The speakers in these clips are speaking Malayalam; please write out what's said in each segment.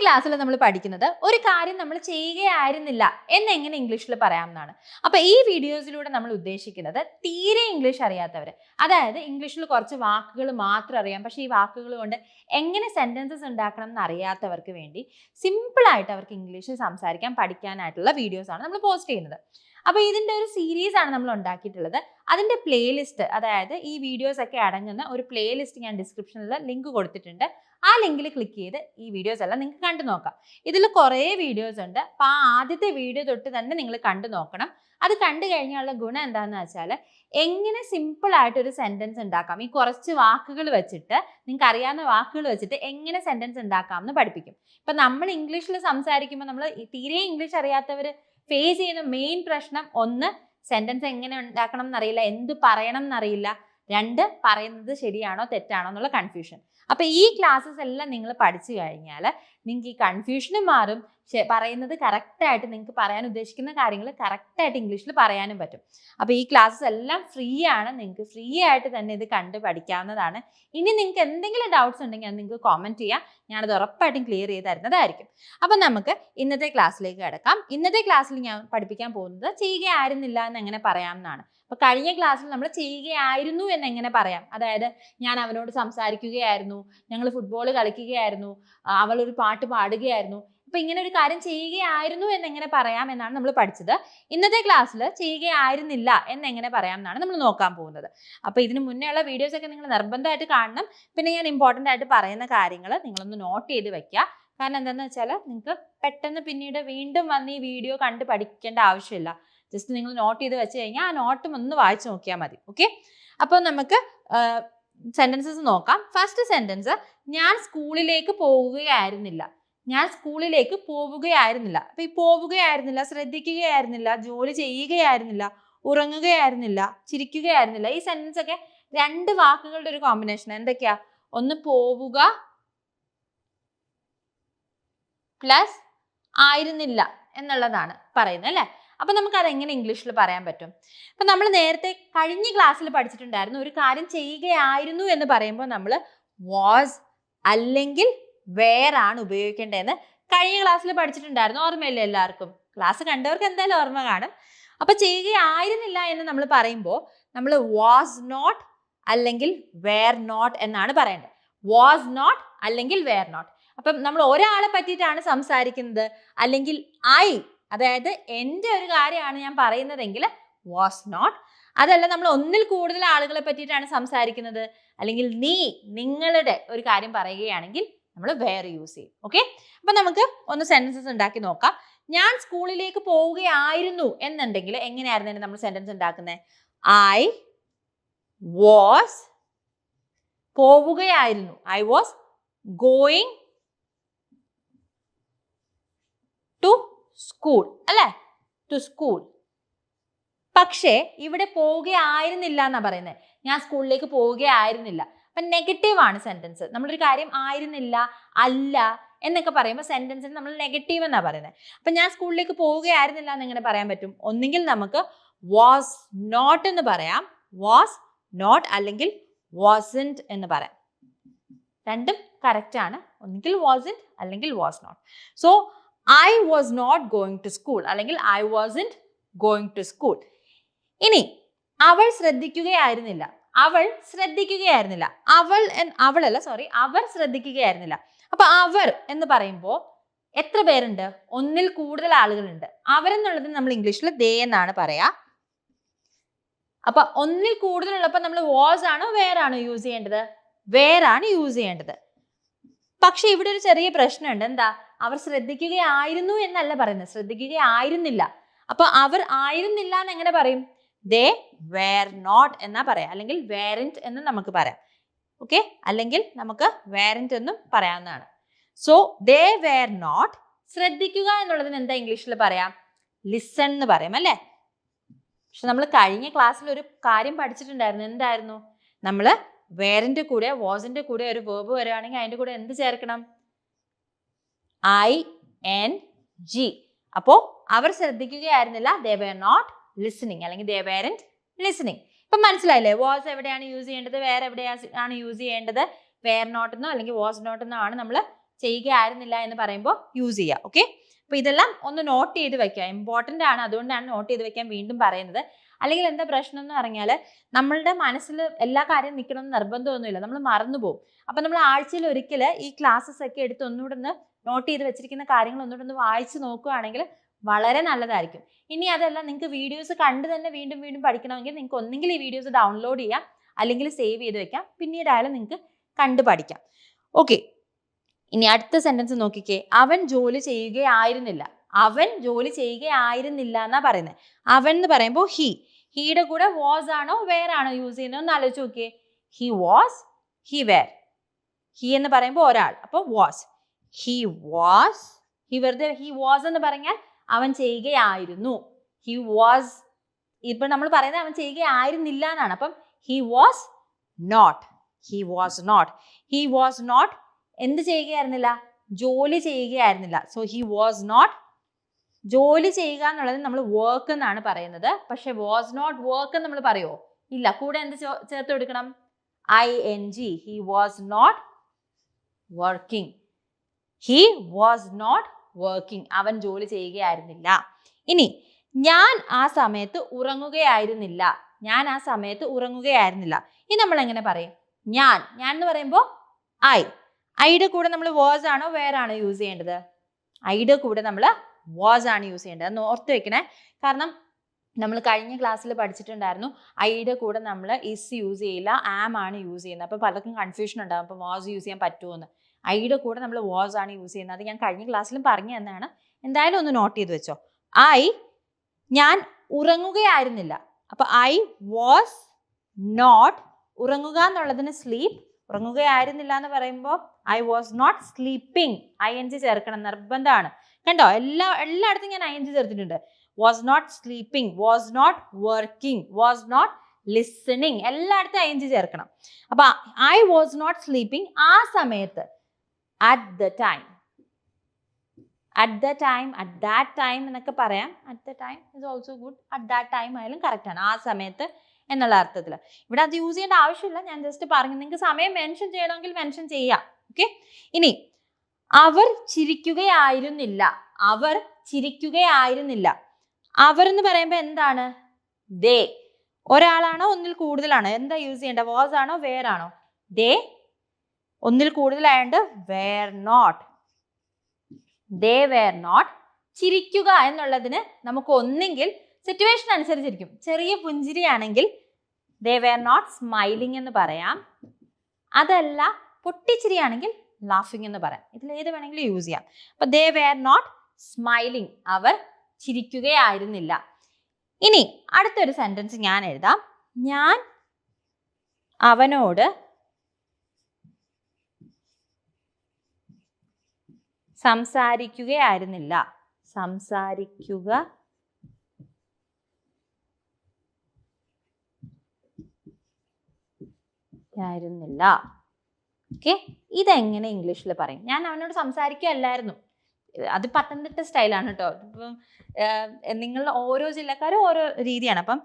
ക്ലാസ്സിൽ നമ്മൾ പഠിക്കുന്നത് ഒരു കാര്യം നമ്മൾ ചെയ്യുകയായിരുന്നില്ല എന്ന് എങ്ങനെ ഇംഗ്ലീഷിൽ പറയാമെന്നാണ്. അപ്പൊ ഈ വീഡിയോസിലൂടെ നമ്മൾ ഉദ്ദേശിക്കുന്നത് തീരെ ഇംഗ്ലീഷ് അറിയാത്തവർ അതായത് ഇംഗ്ലീഷിൽ കുറച്ച് വാക്കുകൾ മാത്രം അറിയാം. പക്ഷേ ഈ വാക്കുകൾ കൊണ്ട് എങ്ങനെ സെന്റൻസസ് ഉണ്ടാക്കണം എന്ന് അറിയാത്തവർക്ക് വേണ്ടി സിമ്പിളായിട്ട് അവർക്ക് ഇംഗ്ലീഷിൽ സംസാരിക്കാൻ പഠിക്കാനായിട്ടുള്ള വീഡിയോസ് ആണ് നമ്മൾ പോസ്റ്റ് ചെയ്യുന്നത്. അപ്പോൾ ഇതിന്റെ ഒരു സീരീസ് ആണ് നമ്മൾ ഉണ്ടാക്കിയിട്ടുള്ളത്. അതിന്റെ പ്ലേലിസ്റ്റ് അതായത് ഈ വീഡിയോസ് ഒക്കെ അടങ്ങുന്ന ഒരു പ്ലേലിസ്റ്റ് ഞാൻ ഡിസ്ക്രിപ്ഷനിൽ ലിങ്ക് കൊടുത്തിട്ടുണ്ട്. ആ ലിങ്കിൽ ക്ലിക്ക് ചെയ്ത് ഈ വീഡിയോസ് എല്ലാം നിങ്ങൾക്ക് കണ്ടു നോക്കാം. ഇതിൽ കുറേ വീഡിയോസ് ഉണ്ട്. അപ്പോൾ ആ ആദ്യത്തെ വീഡിയോ തൊട്ട് തന്നെ നിങ്ങൾ കണ്ടു നോക്കണം. അത് കണ്ടു കഴിഞ്ഞാലുള്ള ഗുണം എന്താണെന്ന് വെച്ചാൽ എങ്ങനെ സിമ്പിൾ ആയിട്ട് ഒരു സെന്റൻസ് ഉണ്ടാക്കാം. ഈ കുറച്ച് വാക്കുകൾ വെച്ചിട്ട് നിങ്ങൾക്ക് അറിയാവുന്ന വാക്കുകൾ വെച്ചിട്ട് എങ്ങനെ സെന്റൻസ് ഉണ്ടാക്കാം എന്ന് പഠിപ്പിക്കും. ഇപ്പം നമ്മൾ ഇംഗ്ലീഷിൽ സംസാരിക്കുമ്പോൾ നമ്മൾ തീരെ ഇംഗ്ലീഷ് അറിയാത്തവർ ഫേസ് ചെയ്യുന്ന മെയിൻ പ്രശ്നം ഒന്ന് സെന്റൻസ് എങ്ങനെ ഉണ്ടാക്കണം എന്നറിയില്ല എന്ത് പറയണം എന്നറിയില്ല രണ്ട് പറയുന്നത് ശരിയാണോ തെറ്റാണോ എന്നുള്ള കൺഫ്യൂഷൻ അപ്പൊ ഈ ക്ലാസ്സസ് എല്ലാം നിങ്ങൾ പഠിച്ചു കഴിഞ്ഞാൽ നിങ്ങൾക്ക് ഈ കൺഫ്യൂഷനും മാറും. പറയുന്നത് കറക്റ്റായിട്ട് നിങ്ങൾക്ക് പറയാൻ ഉദ്ദേശിക്കുന്ന കാര്യങ്ങൾ കറക്റ്റായിട്ട് ഇംഗ്ലീഷിൽ പറയാനും പറ്റും. അപ്പോൾ ഈ ക്ലാസ്സസ് എല്ലാം ഫ്രീ ആണ്. നിങ്ങൾക്ക് ഫ്രീ ആയിട്ട് തന്നെ ഇത് കണ്ട് പഠിക്കാവുന്നതാണ്. ഇനി നിങ്ങൾക്ക് എന്തെങ്കിലും ഡൗട്ട്സ് ഉണ്ടെങ്കിൽ അത് നിങ്ങൾക്ക് കോമന്റ് ചെയ്യാം. ഞാനത് ഉറപ്പായിട്ടും ക്ലിയർ ചെയ്ത് തരുന്നതായിരിക്കും. അപ്പം നമുക്ക് ഇന്നത്തെ ക്ലാസ്സിലേക്ക് കിടക്കാം. ഇന്നത്തെ ക്ലാസ്സിൽ ഞാൻ പഠിപ്പിക്കാൻ പോകുന്നത് ചെയ്യുകയായിരുന്നില്ല എന്ന് എങ്ങനെ പറയാമെന്നാണ്. അപ്പോൾ കഴിഞ്ഞ ക്ലാസ്സിൽ നമ്മൾ ചെയ്യുകയായിരുന്നു എന്ന് എങ്ങനെ പറയാം? അതായത് ഞാൻ അവനോട് സംസാരിക്കുകയായിരുന്നു ഞങ്ങൾ ഫുട്ബോൾ കളിക്കുകയായിരുന്നു. അവൾ ഒരു പാട്ട് പാടുകയായിരുന്നു. അപ്പൊ ഇങ്ങനെ ഒരു കാര്യം ചെയ്യുകയായിരുന്നു എന്നെങ്ങനെ പറയാം എന്നാണ് നമ്മൾ പഠിച്ചത്. ഇന്നത്തെ ക്ലാസ്സിൽ ചെയ്യുകയായിരുന്നില്ല എന്നെങ്ങനെ പറയാം എന്നാണ് നമ്മൾ നോക്കാൻ പോകുന്നത്. അപ്പൊ ഇതിന് വീഡിയോസ് ഒക്കെ നിങ്ങൾ നിർബന്ധമായിട്ട് കാണണം. പിന്നെ ഞാൻ ഇമ്പോർട്ടന്റ് ആയിട്ട് പറയുന്ന കാര്യങ്ങൾ നിങ്ങളൊന്ന് നോട്ട് ചെയ്ത് വെക്കുക കാരണം എന്താണെന്ന് വെച്ചാൽ നിങ്ങൾക്ക് പെട്ടെന്ന് പിന്നീട് വീണ്ടും വന്ന് ഈ വീഡിയോ കണ്ട് പഠിക്കേണ്ട ആവശ്യമില്ല. ജസ്റ്റ് നിങ്ങൾ നോട്ട് ചെയ്ത് വെച്ച് കഴിഞ്ഞാൽ ആ നോട്ടും ഒന്ന് വായിച്ച് നോക്കിയാൽ മതി. ഓക്കെ അപ്പോൾ നമുക്ക് സെന്റൻസസ് നോക്കാം. ഫസ്റ്റ് സെന്റൻസ് ഞാൻ സ്കൂളിലേക്ക് പോവുകയായിരുന്നില്ല. ഞാൻ സ്കൂളിലേക്ക് പോവുകയായിരുന്നില്ല. അപ്പം ഈ പോവുകയായിരുന്നില്ല ശ്രദ്ധിക്കുകയായിരുന്നില്ല ജോലി ചെയ്യുകയായിരുന്നില്ല ഉറങ്ങുകയായിരുന്നില്ല ചിരിക്കുകയായിരുന്നില്ല ഈ സെന്റൻസ് ഒക്കെ രണ്ട് വാക്കുകളുടെ ഒരു കോമ്പിനേഷൻ എന്തൊക്കെയാ? ഒന്ന് പോവുക പ്ലസ് ആയിരുന്നില്ല എന്നുള്ളതാണ് പറയുന്നത് അല്ലേ? അപ്പൊ നമുക്കത് എങ്ങനെ ഇംഗ്ലീഷിൽ പറയാൻ പറ്റും? അപ്പം നമ്മൾ നേരത്തെ കഴിഞ്ഞ ക്ലാസ്സിൽ പഠിച്ചിട്ടുണ്ടായിരുന്നു ഒരു കാര്യം ചെയ്യുകയായിരുന്നു എന്ന് പറയുമ്പോൾ നമ്മൾ വാസ് അല്ലെങ്കിൽ വേർ ആണ് ഉപയോഗിക്കേണ്ടതെന്ന് കഴിഞ്ഞ ക്ലാസ്സിൽ പഠിച്ചിട്ടുണ്ടായിരുന്നു. ഓർമ്മയില്ലേ എല്ലാവർക്കും? ക്ലാസ് കണ്ടവർക്ക് എന്തായാലും ഓർമ്മ കാണും. അപ്പം ചെയ്യുകയായിരുന്നില്ല എന്ന് നമ്മൾ പറയുമ്പോൾ നമ്മൾ വാസ് നോട്ട് അല്ലെങ്കിൽ വേർ നോട്ട് എന്നാണ് പറയേണ്ടത്. വാസ് നോട്ട് അല്ലെങ്കിൽ വേർ നോട്ട് അപ്പം നമ്മൾ ഒരാളെ പറ്റിയിട്ടാണ് സംസാരിക്കുന്നത്. അല്ലെങ്കിൽ ഐ അതായത് എന്റെ ഒരു കാര്യമാണ് ഞാൻ പറയുന്നതെങ്കിൽ വാസ് നോട്ട് അതല്ല നമ്മൾ ഒന്നിൽ കൂടുതൽ ആളുകളെ പറ്റിയിട്ടാണ് സംസാരിക്കുന്നത്. അല്ലെങ്കിൽ നീ നിങ്ങളുടെ ഒരു കാര്യം പറയുകയാണെങ്കിൽ നമ്മൾ വേർ യൂസ് ചെയ്യും. ഓക്കെ അപ്പം നമുക്ക് ഒന്ന് സെന്റൻസസ് ഉണ്ടാക്കി നോക്കാം. ഞാൻ സ്കൂളിലേക്ക് പോവുകയായിരുന്നു എന്നുണ്ടെങ്കിൽ എങ്ങനെയായിരുന്നു നമ്മൾ സെന്റൻസ് ഉണ്ടാക്കുന്നത്? ഐ വാസ് പോവുകയായിരുന്നു. I was going to school അല്ലേ? ടു സ്കൂൾ പക്ഷേ ഇവിടെ പോവുകയായിരുന്നില്ല എന്നാ പറയുന്നത് ഞാൻ സ്കൂളിലേക്ക് പോവുകയായിരുന്നില്ല. അപ്പൊ നെഗറ്റീവ് ആണ് സെന്റൻസ് നമ്മളൊരു കാര്യം ആയിരുന്നില്ല അല്ല എന്നൊക്കെ പറയുമ്പോൾ സെന്റൻസിന് നമ്മൾ നെഗറ്റീവ് എന്നാ പറയുന്നത് അപ്പൊ ഞാൻ സ്കൂളിലേക്ക് പോവുകയായിരുന്നില്ല എന്ന് എങ്ങനെ പറയാൻ പറ്റും? ഒന്നുകിൽ നമുക്ക് വാസ് നോട്ട് എന്ന് പറയാം. വാസ് നോട്ട് അല്ലെങ്കിൽ വാസന്റ് എന്ന് പറയാം. രണ്ടും കറക്റ്റ് ആണ്. ഒന്നുകിൽ വാസന്റ് അല്ലെങ്കിൽ was not so I was not going to school അല്ലെങ്കിൽ I was in going to school ഇനി അവൾ ശ്രദ്ധിക്കുകയായിരുന്നില്ല. അവൾ ശ്രദ്ധിക്കുകയായിരുന്നില്ല. അവൾ അവളല്ല സോറി അവർ ശ്രദ്ധിക്കുകയായിരുന്നില്ല. അപ്പൊ അവർ എന്ന് പറയുമ്പോൾ എത്ര പേരുണ്ട്? ഒന്നിൽ കൂടുതൽ ആളുകളുണ്ട്. അവരെന്നുള്ളത് നമ്മൾ ഇംഗ്ലീഷിൽ ദേ എന്നാണ് പറയാ. അപ്പൊ ഒന്നിൽ കൂടുതലുള്ളപ്പോൾ നമ്മൾ വാസ് ആണോ വേറാണോ യൂസ് ചെയ്യേണ്ടത്? വേറാണ് യൂസ് ചെയ്യേണ്ടത്? പക്ഷെ ഇവിടെ ഒരു ചെറിയ പ്രശ്നമുണ്ട്. എന്താ? അവർ ശ്രദ്ധിക്കുകയായിരുന്നു എന്നല്ല പറയുന്നത്. ശ്രദ്ധിക്കുകയായിരുന്നില്ല. അപ്പൊ അവർ ആയിരുന്നില്ല എന്ന് എങ്ങനെ പറയും? ദേ വേർ നോട്ട് എന്നാ പറയാം. അല്ലെങ്കിൽ വേറന്റ് എന്ന് നമുക്ക് പറയാം. ഓക്കെ അല്ലെങ്കിൽ നമുക്ക് വേറന്റ് എന്നും പറയാവുന്നതാണ്. സോ ദേ വേർ നോട്ട് ശ്രദ്ധിക്കുക എന്നുള്ളതിന് എന്താ ഇംഗ്ലീഷിൽ പറയാം? ലിസൺ എന്ന് പറയും അല്ലേ? പക്ഷെ നമ്മൾ കഴിഞ്ഞ ക്ലാസ്സിൽ ഒരു കാര്യം പഠിച്ചിട്ടുണ്ടായിരുന്നു. എന്തായിരുന്നു? നമ്മൾ വേറിന്റെ കൂടെ വാസിന്റെ കൂടെ ഒരു വേർബ് വരികയാണെങ്കിൽ അതിന്റെ കൂടെ എന്ത് ചേർക്കണം? ഐ എൻ ജി അപ്പോൾ അവർ ശ്രദ്ധിക്കുകയായിരുന്നില്ല. ദേ വേർ നോട്ട് ലിസണിങ് അല്ലെങ്കിൽ ദേ വേറന്റ് ലിസണിങ് ഇപ്പം മനസ്സിലായില്ലേ? വാസ് എവിടെയാണ് യൂസ് ചെയ്യേണ്ടത്? വേറെ എവിടെയാണ് യൂസ് ചെയ്യേണ്ടത്? വേർ നോട്ട് എന്നോ അല്ലെങ്കിൽ വാസ് നോട്ട് എന്നോ ആണ് നമ്മൾ ചെയ്യുകയായിരുന്നില്ല എന്ന് പറയുമ്പോൾ യൂസ് ചെയ്യുക ഓക്കെ അപ്പോൾ ഇതെല്ലാം ഒന്ന് നോട്ട് ചെയ്ത് വെക്കുക. ഇമ്പോർട്ടന്റ് ആണ്. അതുകൊണ്ടാണ് നോട്ട് ചെയ്ത് വെക്കാൻ വീണ്ടും പറയുന്നത്. അല്ലെങ്കിൽ എന്താ പ്രശ്നം എന്ന് പറഞ്ഞാൽ നമ്മളുടെ മനസ്സിൽ എല്ലാ കാര്യം നിൽക്കണം എന്ന് നിർബന്ധമൊന്നുമില്ല. നമ്മൾ മറന്നുപോകും അപ്പം നമ്മൾ ആഴ്ചയിൽ ഒരിക്കൽ ഈ ക്ലാസ്സസ് ഒക്കെ എടുത്ത് ഒന്നുകൂടെ ഒന്ന് നോട്ട് ചെയ്ത് വെച്ചിരിക്കുന്ന കാര്യങ്ങൾ ഒന്നുകൂടെ ഒന്ന് വായിച്ച് നോക്കുകയാണെങ്കിൽ വളരെ നല്ലതായിരിക്കും. ഇനി അതല്ല നിങ്ങൾക്ക് വീഡിയോസ് കണ്ട് തന്നെ വീണ്ടും വീണ്ടും പഠിക്കണമെങ്കിൽ നിങ്ങൾക്ക് ഒന്നെങ്കിൽ ഈ വീഡിയോസ് ഡൗൺലോഡ് ചെയ്യാം. അല്ലെങ്കിൽ സേവ് ചെയ്ത് വെക്കാം. പിന്നീടായാലും നിങ്ങൾക്ക് കണ്ട് പഠിക്കാം. ഓക്കെ ഇനി അടുത്ത സെന്റൻസ് നോക്കിക്കേ. അവൻ ജോലി ചെയ്യുകയായിരുന്നില്ല. അവൻ ജോലി ചെയ്യുകയായിരുന്നില്ല എന്നാ പറയുന്നത് അവൻ എന്ന് പറയുമ്പോൾ ഹി ഹീയുടെ കൂടെ വാസ് ആണോ വേർ ആണോ യൂസ് ചെയ്യുന്നത് ഒന്ന് ആലോചിച്ച് നോക്കിയേ. He was he were he എന്ന് പറയുമ്പോൾ ഒരാൾ. അപ്പോൾ വാസ് ഹി വാസ് ഹി വെറുതെ ഹി വാസ് എന്ന് പറഞ്ഞാൽ അവൻ ചെയ്യുകയായിരുന്നു. ഹി വാസ് ഇപ്പൊ നമ്മൾ പറയുന്നത് അവൻ ചെയ്യുകയായിരുന്നില്ല എന്നാണ്. അപ്പം he was not he was not he was not എന്ത് ചെയ്യുകയായിരുന്നില്ല? ജോലി ചെയ്യുകയായിരുന്നില്ല. സോ ഹി വാസ് നോട്ട് ജോലി ചെയ്യുക എന്നുള്ളത് നമ്മൾ വർക്ക് എന്നാണ് പറയുന്നത്. പക്ഷെ വാസ് നോട്ട് വർക്ക് എന്ന് നമ്മൾ പറയുമോ ഇല്ല. കൂടെ എന്ത് ചേർത്ത് കൊടുക്കണം? I N G he was not working he was not working അവൻ ജോലി ചെയ്യുകയായിരുന്നില്ല. ഇനി ഞാൻ ആ സമയത്ത് ഉറങ്ങുകയായിരുന്നില്ല. ഞാൻ ആ സമയത്ത് ഉറങ്ങുകയായിരുന്നില്ല. ഇനി നമ്മൾ എങ്ങനെ പറയും? ഞാൻ. ഞാൻ എന്ന് പറയുമ്പോൾ ഐ ഐയുടെ കൂടെ നമ്മൾ വാസ് ആണോ വേർ ആണോ യൂസ് ചെയ്യേണ്ടത്? ഐയുടെ കൂടെ നമ്മൾ വാസ് ആണ് യൂസ് ചെയ്യേണ്ടത്. അത് ഓർത്ത് വെക്കണേ. കാരണം നമ്മൾ കഴിഞ്ഞ ക്ലാസ്സിൽ പഠിച്ചിട്ടുണ്ടായിരുന്നു. ഐയുടെ കൂടെ നമ്മൾ ഇസ് യൂസ് ചെയ്യില്ല ആം ആണ് യൂസ് ചെയ്യുന്നത്. അപ്പോൾ പലർക്കും കൺഫ്യൂഷൻ ഉണ്ടാകും അപ്പോൾ വാസ് യൂസ് ചെയ്യാൻ പറ്റുമോ എന്ന് ഐയുടെ കൂടെ നമ്മൾ വാസ് ആണ് യൂസ് ചെയ്യുന്നത്. അത് ഞാൻ കഴിഞ്ഞ ക്ലാസ്സിലും പറഞ്ഞു തന്നെയാണ്. എന്തായാലും ഒന്ന് നോട്ട് ചെയ്ത് വെച്ചോ. ഐ ഞാൻ ഉറങ്ങുകയായിരുന്നില്ല. അപ്പോൾ ഐ വാസ് നോട്ട് ഉറങ്ങുക എന്നുള്ളതിന് സ്ലീപ്പ് ഉറങ്ങുകയായിരുന്നില്ല എന്ന് പറയുമ്പോൾ I was not sleeping I N G ചേർക്കണം നിർബന്ധമാണ്. കണ്ടോ? എല്ലാ എല്ലായിടത്തും ഞാൻ ഐ എൻ ജി ചേർത്തിട്ടുണ്ട്. Was not sleeping was not working was not listening എല്ലായിടത്തും ഐ എൻ ജി ചേർക്കണം. അപ്പൊ ഐ വാസ് നോട്ട് സ്ലീപ്പിംഗ് ആ സമയത്ത് at the time at the time at that time എന്നൊക്കെ പറയാം. At the time is also good at that time ആയാലും കറക്റ്റ് ആണ്. ആ സമയത്ത് എന്നുള്ള അർത്ഥത്തിൽ ഇവിടെ അത് യൂസ് ചെയ്യേണ്ട ആവശ്യമില്ല. ഞാൻ ജസ്റ്റ് പറഞ്ഞു. നിങ്ങൾക്ക് സമയം മെൻഷൻ ചെയ്യണമെങ്കിൽ മെൻഷൻ ചെയ്യാം. ഓക്കെ ഇനി അവർ ചിരിക്കുകയായിരുന്നില്ല. അവർ ചിരിക്കുകയായിരുന്നില്ല. അവർ എന്ന് പറയുമ്പോൾ എന്താണ്? ദേ ഒരാളാണോ? ഒന്നിൽ കൂടുതലാണോ? എന്താ യൂസ് ചെയ്യേണ്ട വാസ് ആണോ? വേർ ആണോ? ദേ ഒന്നിൽ കൂടുതലായതുകൊണ്ട് were not they were not ചിരിക്കുക എന്നുള്ളതിന് നമുക്ക് ഒന്നെങ്കിൽ സിറ്റുവേഷൻ അനുസരിച്ചിരിക്കും. ചെറിയ പുഞ്ചിരിയാണെങ്കിൽ ദേ വേർ നോട്ട് സ്മൈലിംഗ് എന്ന് പറയാം. അതല്ല പൊട്ടിച്ചിരിയാണെങ്കിൽ ലാഫിംഗ് എന്ന് പറയാം. ഇതിൽ ഏത് വേണമെങ്കിലും യൂസ് ചെയ്യാം. അപ്പൊ ദേ വേർ നോട്ട് സ്മൈലിംഗ് അവർ ചിരിക്കുകയായിരുന്നില്ല. ഇനി അടുത്തൊരു സെന്റൻസ് ഞാൻ എഴുതാം. ഞാൻ അവനോട് സംസാരിക്കുകയായിരുന്നില്ല. സംസാരിക്കുക ആയിരുന്നില്ല ഓക്കെ ഇതെങ്ങനെ ഇംഗ്ലീഷിൽ പറയും? ഞാൻ അവനോട് സംസാരിക്കുകയല്ലായിരുന്നു. അത് പത്തനംതിട്ട സ്റ്റൈലാണ് കേട്ടോ ഇപ്പം നിങ്ങൾ ഓരോ ജില്ലക്കാരും ഓരോ രീതിയാണ്. അപ്പം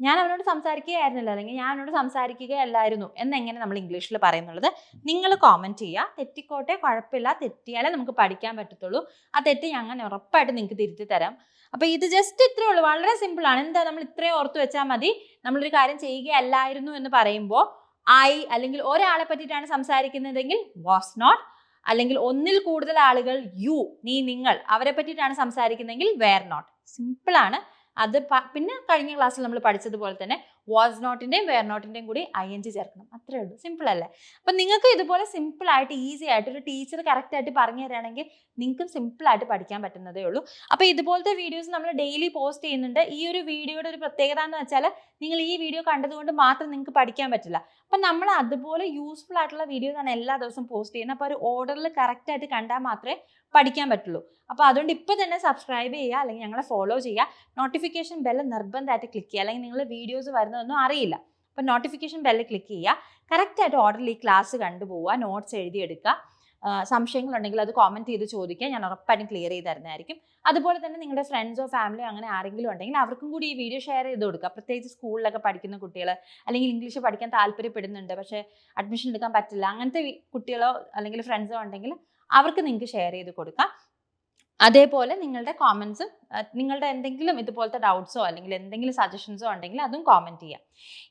ഞാൻ അവനോട് സംസാരിക്കുകയായിരുന്നില്ല. അല്ലെങ്കിൽ ഞാൻ അവനോട് സംസാരിക്കുകയല്ലായിരുന്നു. എന്നെങ്ങനെ നമ്മൾ ഇംഗ്ലീഷിൽ പറയുന്നുള്ളത്? നിങ്ങൾ കോമന്റ് ചെയ്യുക. തെറ്റിക്കോട്ടെ കുഴപ്പമില്ല. തെറ്റിയാലേ നമുക്ക് പഠിക്കാൻ പറ്റത്തുള്ളൂ. ആ തെറ്റ് ഞങ്ങൾ ഉറപ്പായിട്ട് നിങ്ങൾക്ക് തിരുത്തി തരാം. അപ്പോൾ ഇത് ജസ്റ്റ് ഇത്രേ ഉള്ളൂ. വളരെ സിമ്പിളാണ് എന്താ നമ്മൾ ഇത്രയും ഓർത്ത് വെച്ചാൽ മതി. നമ്മളൊരു കാര്യം ചെയ്യുകയല്ലായിരുന്നു എന്ന് പറയുമ്പോൾ ഐ അല്ലെങ്കിൽ ഒരാളെ പറ്റിയിട്ടാണ് സംസാരിക്കുന്നതെങ്കിൽ വാസ് നോട്ട് അല്ലെങ്കിൽ ഒന്നിൽ കൂടുതൽ ആളുകൾ യു നീ നിങ്ങൾ അവരെ പറ്റിയിട്ടാണ് സംസാരിക്കുന്നതെങ്കിൽ വെയർ നോട്ട് സിമ്പിളാണ് അത് പിന്നെ കഴിഞ്ഞ ക്ലാസ്സിൽ നമ്മൾ പഠിച്ചതുപോലെ തന്നെ വാസ് നോട്ടിന്റെയും വെയർ നോട്ടിന്റെയും കൂടി ഐ എൻ ജി ചേർക്കണം. അത്രേ ഉള്ളൂ. സിമ്പിൾ അല്ലേ? അപ്പം നിങ്ങൾക്ക് ഇതുപോലെ സിമ്പിൾ ആയിട്ട് ഈസി ആയിട്ട് ഒരു ടീച്ചർ കറക്റ്റ് ആയിട്ട് പറഞ്ഞു തരാണെങ്കിൽ നിങ്ങൾക്കും സിമ്പിൾ ആയിട്ട് പഠിക്കാൻ പറ്റുന്നതേ ഉള്ളൂ. അപ്പോൾ ഇതുപോലത്തെ വീഡിയോസ് നമ്മൾ ഡെയിലി പോസ്റ്റ് ചെയ്യുന്നുണ്ട്. ഈ ഒരു വീഡിയോയുടെ ഒരു പ്രത്യേകത എന്ന് വെച്ചാൽ നിങ്ങൾ ഈ വീഡിയോ കണ്ടതുകൊണ്ട് മാത്രം നിങ്ങൾക്ക് പഠിക്കാൻ പറ്റില്ല. അപ്പം നമ്മൾ അതുപോലെ യൂസ്ഫുൾ ആയിട്ടുള്ള വീഡിയോസ് ആണ് എല്ലാ ദിവസവും പോസ്റ്റ് ചെയ്യുന്നത്. അപ്പോൾ ഒരു ഓർഡറിൽ കറക്റ്റ് ആയിട്ട് കണ്ടാൽ മാത്രമേ പഠിക്കാൻ പറ്റുള്ളൂ. അപ്പോൾ അതുകൊണ്ട് ഇപ്പോൾ തന്നെ സബ്സ്ക്രൈബ് ചെയ്യുക അല്ലെങ്കിൽ ഞങ്ങളെ ഫോളോ ചെയ്യുക. നോട്ടിഫിക്കേഷൻ ബെല്ല് നിർബന്ധമായിട്ട് ക്ലിക്ക് ചെയ്യുക. അല്ലെങ്കിൽ നിങ്ങൾ വീഡിയോസ് വരുന്നതൊന്നും അറിയില്ല. അപ്പം നോട്ടിഫിക്കേഷൻ ബെല്ല് ക്ലിക്ക് ചെയ്യുക. കറക്റ്റായിട്ട് ഓർഡറിൽ ഈ ക്ലാസ് കണ്ടുപോവുക. നോട്ട്സ് എഴുതിയെടുക്കുക. സംശയങ്ങളുണ്ടെങ്കിൽ അത് കോമന്റ് ചെയ്ത് ചോദിക്കുക. ഞാൻ ഉറപ്പായിട്ടും ക്ലിയർ ചെയ്ത് തരുന്നതായിരിക്കും. അതുപോലെ തന്നെ നിങ്ങളുടെ ഫ്രണ്ട്സോ ഫാമിലിയോ അങ്ങനെ ആരെങ്കിലും ഉണ്ടെങ്കിൽ അവർക്കും കൂടി ഈ വീഡിയോ ഷെയർ ചെയ്ത് കൊടുക്കുക. പ്രത്യേകിച്ച് സ്കൂളിലൊക്കെ പഠിക്കുന്ന കുട്ടികൾ അല്ലെങ്കിൽ ഇംഗ്ലീഷ് പഠിക്കാൻ താല്പര്യപ്പെടുന്നുണ്ട്. പക്ഷേ അഡ്മിഷൻ എടുക്കാൻ പറ്റില്ല. അങ്ങനത്തെ കുട്ടികളോ അല്ലെങ്കിൽ ഫ്രണ്ട്സോ ഉണ്ടെങ്കിൽ അവർക്ക് നിങ്ങൾക്ക് ഷെയർ ചെയ്ത് കൊടുക്കാം അതേപോലെ നിങ്ങളുടെ കോമൻസ് നിങ്ങളുടെ എന്തെങ്കിലും ഇതുപോലത്തെ ഡൗട്ട്സോ അല്ലെങ്കിൽ എന്തെങ്കിലും സജഷൻസോ ഉണ്ടെങ്കിൽ അതും കോമന്റ് ചെയ്യാം.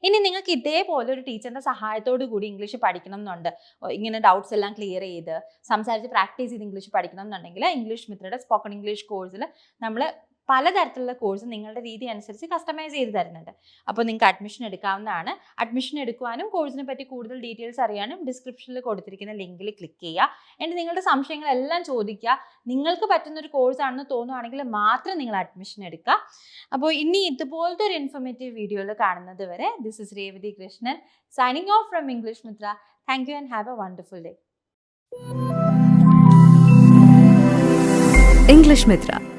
ഇനി നിങ്ങൾക്ക് ഇതേപോലെ ഒരു ടീച്ചറിന്റെ സഹായത്തോടു കൂടി ഇംഗ്ലീഷ് പഠിക്കണം എന്നുണ്ട് ഇങ്ങനെ ഡൗട്ട്സ് എല്ലാം ക്ലിയർ ചെയ്ത് സംസാരിച്ച് പ്രാക്ടീസ് ചെയ്ത് ഇംഗ്ലീഷ് പഠിക്കണം എന്നുണ്ടെങ്കിൽ ഇംഗ്ലീഷ് മിത്രയുടെ സ്പോക്കൺ ഇംഗ്ലീഷ് കോഴ്സിൽ നമ്മൾ പലതരത്തിലുള്ള കോഴ്സ് നിങ്ങളുടെ രീതി അനുസരിച്ച് കസ്റ്റമൈസ് ചെയ്ത് തരുന്നുണ്ട്. അപ്പോൾ നിങ്ങൾക്ക് അഡ്മിഷൻ എടുക്കാവുന്നതാണ്. അഡ്മിഷൻ എടുക്കുവാനും കോഴ്സിനെ പറ്റി കൂടുതൽ ഡീറ്റെയിൽസ് അറിയാനും ഡിസ്ക്രിപ്ഷനിൽ കൊടുത്തിരിക്കുന്ന ലിങ്കിൽ ക്ലിക്ക് ചെയ്യുക. എന്നിട്ട് നിങ്ങളുടെ സംശയങ്ങളെല്ലാം ചോദിക്കുക. നിങ്ങൾക്ക് പറ്റുന്ന ഒരു കോഴ്സ് ആണെന്ന് തോന്നുവാണെങ്കിൽ മാത്രം നിങ്ങൾ അഡ്മിഷൻ എടുക്കുക. അപ്പോൾ ഇനി ഇതുപോലത്തെ ഒരു ഇൻഫോർമേറ്റീവ് വീഡിയോയിൽ കാണുന്നത് വരെ this is Revathi Krishnan signing off from English Mitra thank you and have a wonderful day English Mitra.